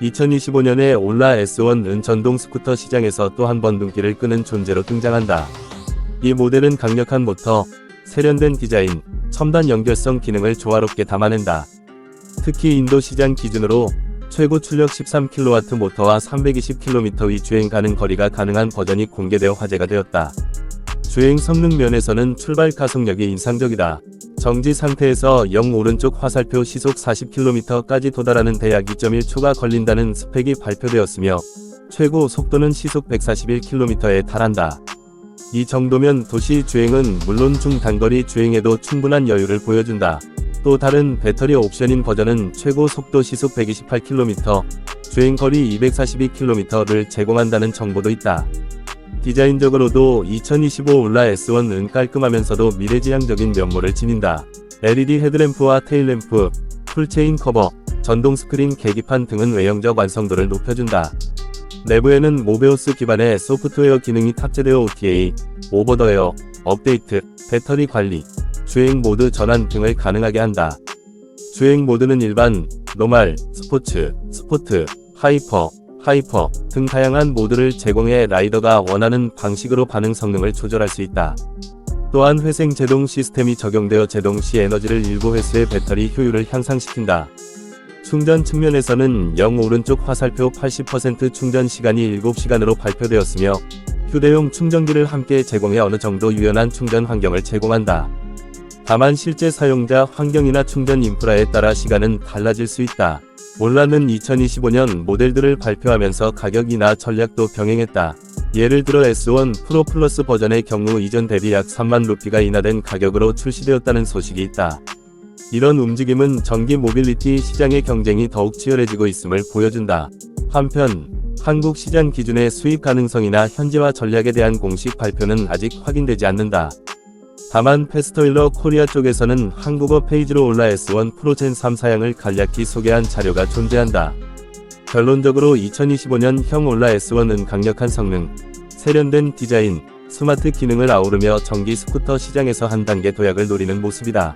2025년에 올라 S1은 전동 스쿠터 시장에서 또 한 번 눈길을 끄는 존재로 등장한다. 이 모델은 강력한 모터, 세련된 디자인, 첨단 연결성 기능을 조화롭게 담아낸다. 특히 인도 시장 기준으로 최고 출력 13kW 모터와 320km 주행 가능 거리가 가능한 버전이 공개되어 화제가 되었다. 주행 성능 면에서는 출발 가속력이 인상적이다. 정지 상태에서 0 오른쪽 화살표 시속 40km까지 도달하는 대약 2.1 초가 걸린다는 스펙이 발표되었으며 최고 속도는 시속 141km에 달한다. 이 정도면 도시 주행은 물론 중단거리 주행에도 충분한 여유를 보여준다. 또 다른 배터리 옵션인 버전은 최고 속도 시속 128km, 주행거리 242km를 제공한다는 정보도 있다. 디자인적으로도 2025 올라 S1은 깔끔하면서도 미래지향적인 면모를 지닌다. LED 헤드램프와 테일램프, 풀체인 커버, 전동 스크린 계기판 등은 외형적 완성도를 높여준다. 내부에는 모베오스 기반의 소프트웨어 기능이 탑재되어 OTA, 오버더웨어, 업데이트, 배터리 관리, 주행 모드 전환 등을 가능하게 한다. 주행 모드는 일반, 노말, 스포츠, 스포트, 하이퍼, 하이퍼 등 다양한 모드를 제공해 라이더가 원하는 방식으로 반응 성능을 조절할 수 있다. 또한 회생 제동 시스템이 적용되어 제동 시 에너지를 일부 회수해 배터리 효율을 향상시킨다. 충전 측면에서는 0 오른쪽 화살표 80% 충전 시간이 7시간으로 발표되었으며 휴대용 충전기를 함께 제공해 어느 정도 유연한 충전 환경을 제공한다. 다만 실제 사용자 환경이나 충전 인프라에 따라 시간은 달라질 수 있다. 올라는 2025년 모델들을 발표하면서 가격이나 전략도 병행했다. 예를 들어 S1 프로 플러스 버전의 경우 이전 대비 약 3만 루피가 인하된 가격으로 출시되었다는 소식이 있다. 이런 움직임은 전기 모빌리티 시장의 경쟁이 더욱 치열해지고 있음을 보여준다. 한편 한국 시장 기준의 수입 가능성이나 현재화 전략에 대한 공식 발표는 아직 확인되지 않는다. 다만 페스토일러 코리아 쪽에서는 한국어 페이지로 올라 S1 프로젠 3 사양을 간략히 소개한 자료가 존재한다. 결론적으로 2025년 형 올라 S1은 강력한 성능, 세련된 디자인, 스마트 기능을 아우르며 전기 스쿠터 시장에서 한 단계 도약을 노리는 모습이다.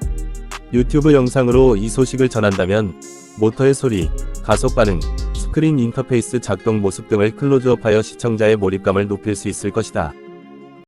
유튜브 영상으로 이 소식을 전한다면 모터의 소리, 가속 반응, 스크린 인터페이스 작동 모습 등을 클로즈업하여 시청자의 몰입감을 높일 수 있을 것이다.